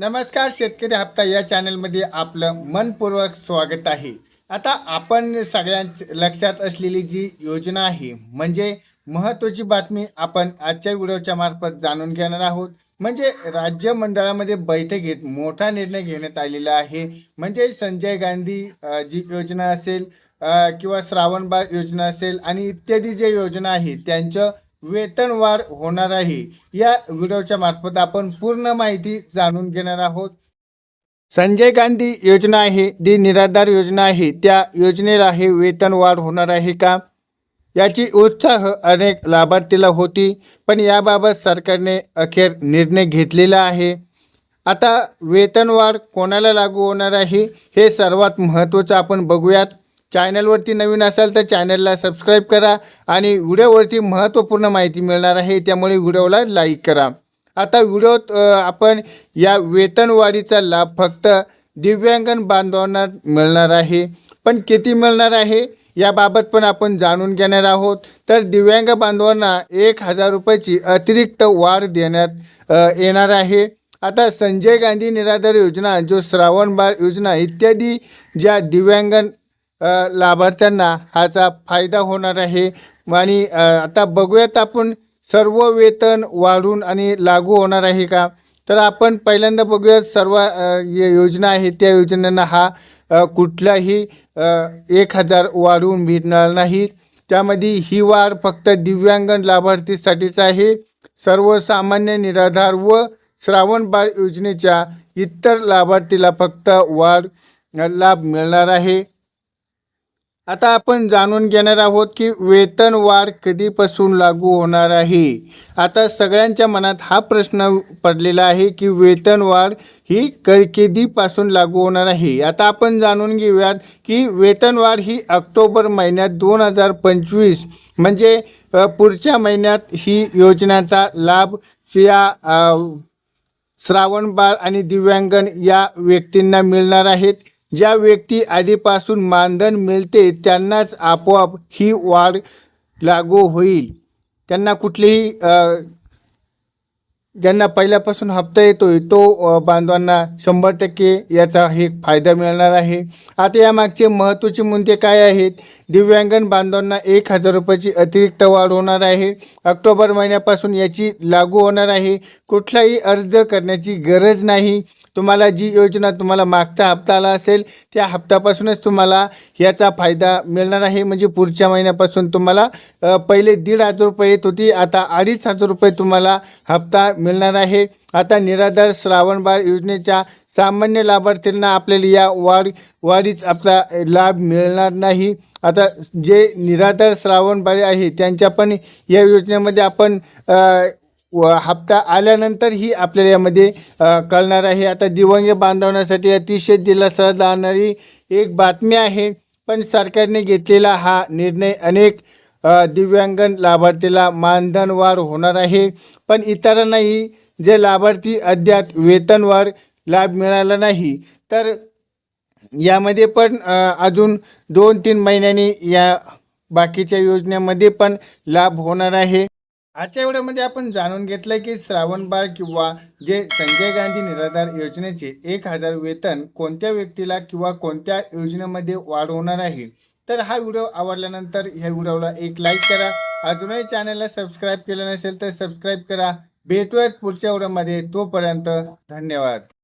नमस्कार शेतकरी हप्ता या चॅनलमध्ये आपलं मनपूर्वक स्वागत आहे. आता आपण सगळ्यांच लक्षात असलेली जी योजना आहे म्हणजे महत्त्वाची बातमी आपण आजच्या व्हिडिओच्या मार्फत जाणून घेणार आहोत. म्हणजे राज्य मंडळामध्ये बैठकीत मोठा निर्णय घेण्यात आलेला आहे. म्हणजे संजय गांधी जी योजना असेल किंवा श्रावणबाळ योजना असेल आणि इत्यादी जे योजना आहे त्यांचं वेतनवाढ होणार आहे या व्हिडिओच्या मार्फत आपण पूर्ण माहिती जाणून घेणार आहोत. संजय गांधी योजना आहे जी निराधार योजना आहे त्या योजनेला हे वेतनवाढ होणार आहे का? याची उत्साह अनेक लाभार्थीला होती पण याबाबत सरकारने अखेर निर्णय घेतलेला आहे. आता वेतनवाढ कोणाला लागू होणार आहे हे सर्वात महत्त्वाचं आपण बघूयात. चॅनलवरती नवीन असाल तर चॅनलला सबस्क्राईब करा आणि व्हिडिओवरती महत्त्वपूर्ण माहिती मिळणार आहे त्यामुळे व्हिडिओला लाईक करा. आता व्हिडिओत आपण या वेतनवाढीचा लाभ फक्त दिव्यांगन बांधवांना मिळणार आहे. पण किती मिळणार आहे याबाबत पण आपण जाणून घेणार आहोत. तर दिव्यांग बांधवांना एक हजार रुपयाची अतिरिक्त वाढ देण्यात येणार आहे. आता संजय गांधी निराधार योजना जो श्रावणबाळ योजना इत्यादी ज्या दिव्यांगन लाभार्थ्यांना ह्याचा फायदा होणार आहे. आणि आता बघूयात आपण सर्व वेतन वाढून आणि लागू होणार आहे का? तर आपण पहिल्यांदा बघूयात सर्व ये योजना आहे त्या योजनांना हा कुठलाही एक हजार वाढून मिळणार नाही. त्यामध्ये ही वाढ फक्त दिव्यांग लाभार्थीसाठीच आहे. सर्वसामान्य निराधार व श्रावणबाळ योजनेच्या इतर लाभार्थीला फक्त वाढ लाभ मिळणार आहे. आता आपण जाणून घेणार आहोत की वेतन वाढ कधीपासून लागू होणार आहे. आता सगळ्यांच्या मनात हा प्रश्न पडलेला आहे की वेतन वाढ ही क कधीपासून लागू होणार आहे? आता आपण जाणून घेऊयात की वेतन वाढ ही ऑक्टोबर महिन्यात दोन हजार पंचवीस म्हणजे पुढच्या महिन्यात ही योजनेचा लाभ या श्रावण श्रावणबाळ आणि दिव्यांगन या व्यक्तींना मिळणार आहेत. ज्या व्यक्ती आधीपासून मानधन मिळते त्यांनाच आपोआप ही वाढ लागू होईल. त्यांना कुठलीही ज्यांना पहिल्यापासून हप्ता येतोय तो बांधवांना शंभर टक्के याचा हे फायदा मिळणार आहे. आता यामागचे महत्त्वाचे मुद्दे काय आहेत? दिव्यांगन बांधवांना एक हजार रुपयाची अतिरिक्त वाढ होणार आहे. ऑक्टोबर महिन्यापासून याची लागू होणार आहे. कुठलाही अर्ज करण्याची गरज नाही. तुम्हाला जी योजना तुम्हाला मागचा हप्ता आला असेल त्या हप्त्यापासूनच तुम्हाला याचा फायदा मिळणार आहे. म्हणजे पुढच्या महिन्यापासून तुम्हाला पहिले दीड हजार रुपये येत होती आता अडीच हजार रुपये तुम्हाला हप्ता मिळणार आहे. आता निराधार श्रावणबाळ योजनेच्या सामान्य लाभार्थ्यांना आपल्याला या वाढ वाढीच आपला लाभ मिळणार नाही. आता जे निराधार श्रावणबाळे आहे त्यांच्या पण या योजनेमध्ये आपण व हप्ता आल्यानंतर ही आपल्याला यामध्ये कळणार आहे. आता दिवंग बांधवण्यासाठी अतिशय दिलासा जाणारी एक बातमी आहे. पण सरकारने घेतलेला हा निर्णय अनेक दिव्यांगण दिव्यांगन लाभार्थीला मानधनवार होणार आहे. पण इतरांनाही जे लाभार्थी अद्याप वेतनवार लाभ मिळाला नाही तर यामध्ये पण अजून दोन तीन महिन्यांनी या बाकीच्या योजनेमध्ये पण लाभ होणार आहे. आजच्या व्हिडिओमध्ये आपण जाणून घेतलं की श्रावण बाळ किंवा जे संजय गांधी निराधार योजनेचे एक हजार वेतन कोणत्या व्यक्तीला किंवा कोणत्या योजनेमध्ये वाढ होणार आहे? तर हा व्हिडिओ आवडल्यानंतर ह्या व्हिडिओला एक लाईक करा. अजूनही चॅनलला सबस्क्राईब केलं नसेल तर सबस्क्राईब करा. भेटूयात पुढच्या व्हिडिओमध्ये. तोपर्यंत धन्यवाद.